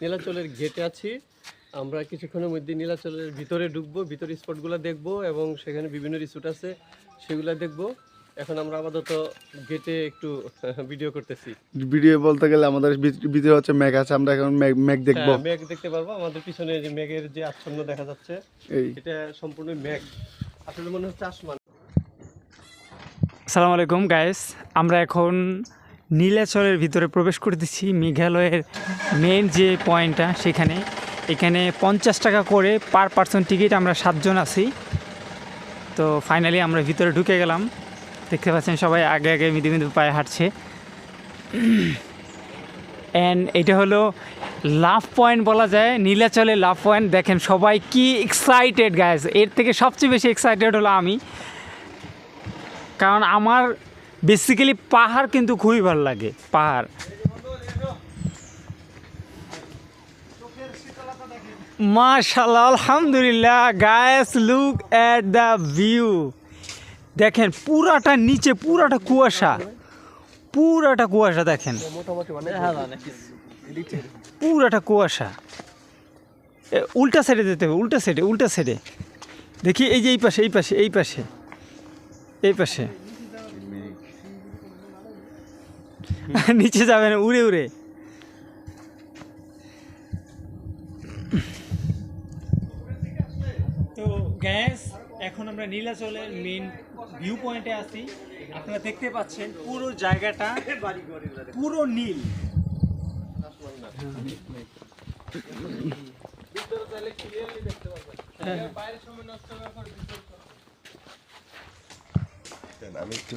নীলাচলের গেটে আছি। আমরা কিছুক্ষণের মধ্যে নীলাচলের ভিতরে ঢুকবো ভিতরে স্পটগুলো দেখব এবং সেখানে বিভিন্ন রিসোর্ট আছে সেগুলো দেখব। এখন আমরা আপাতত গেটে একটু ভিডিও করতেছি। ভিডিও বলতে গেলে আমাদের ভিত- ভিতরে হচ্ছে ম্যাগ আছে আমরা এখন ম্যাগ ম্যাগ দেখব। হ্যাঁ, মেঘ দেখতে পারব। আমাদের পিছনে যে মেঘের যে আচ্ছন্ন দেখা যাচ্ছে এটা সম্পূর্ণ মেঘ। আসলে মনে হচ্ছে আসমান। আসসালামু আলাইকুম গাইস আমরা এখন নীলাচলের ভিতরে প্রবেশ করতেছি। মেঘালয়ের মেন যে পয়েন্টটা সেখানে। এখানে পঞ্চাশ টাকা করে পার পার্সন টিকিট আমরা সাতজন আছি। তো ফাইনালি আমরা ভিতরে ঢুকে গেলাম। দেখতে পাচ্ছেন সবাই আগে আগে মিদে মিদে পায়ে হাঁটছে। অ্যান্ড এটা হলো লাভ পয়েন্ট বলা যায়। নীলাচলের লাভ পয়েন্ট দেখেন সবাই কি এক্সাইটেড গাইস এর থেকে সবচেয়ে বেশি এক্সাইটেড হলো আমি। কারণ আমার বেসিক্যালি পাহাড় কিন্তু খুবই ভালো লাগে, পাহাড়। মাশাল্লাহ আলহামদুলিল্লাহ guys look at the view দেখেন, পুরাটা নিচে, পুরাটা কুয়াশা। পুরাটা কুয়াশা, দেখেন। পুরাটা কুয়াশা। উল্টা সাইডে যেতে হবে, উল্টা সাইডে উল্টা সাইডে দেখি, এই যে এই পাশে এই পাশে এই পাশে। এই পাশে। নিচে যাবে না উড়ে উড়ে। তো গ্যাস এখন আমরা নীলাচলের মেন ভিউ পয়েন্টে আছি। আপনারা দেখতে পাচ্ছেন পুরো জায়গাটা পুরো নীল। আমি একটু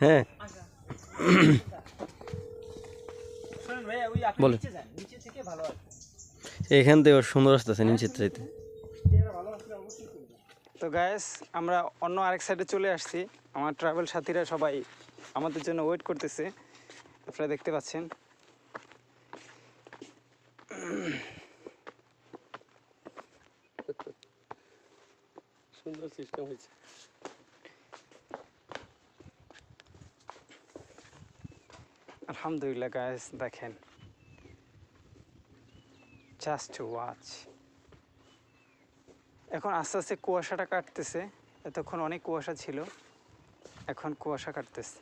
হয়ে। বলে নিচে থেকে ভালো আছে এখান থেকে সুন্দর আসতেছে নিচের চাইতে। তো গ্যাস আমরা অন্য আরেক সাইডে চলে আসছি। আমার ট্রাভেল সাথীরা সবাই আমাদের জন্য ওয়েট করতেছে। আপনারা দেখতে পাচ্ছেন। সুন্দর সিস্টেম হয়েছে। আলহামদুলিল্লাহ গায়েস দেখেন। জাস্ট টু ওয়াচ এখন আস্তে আস্তে কুয়াশাটা কাটতেছে। এতক্ষণ অনেক কুয়াশা ছিল। এখন কুয়াশা কাটতেছে।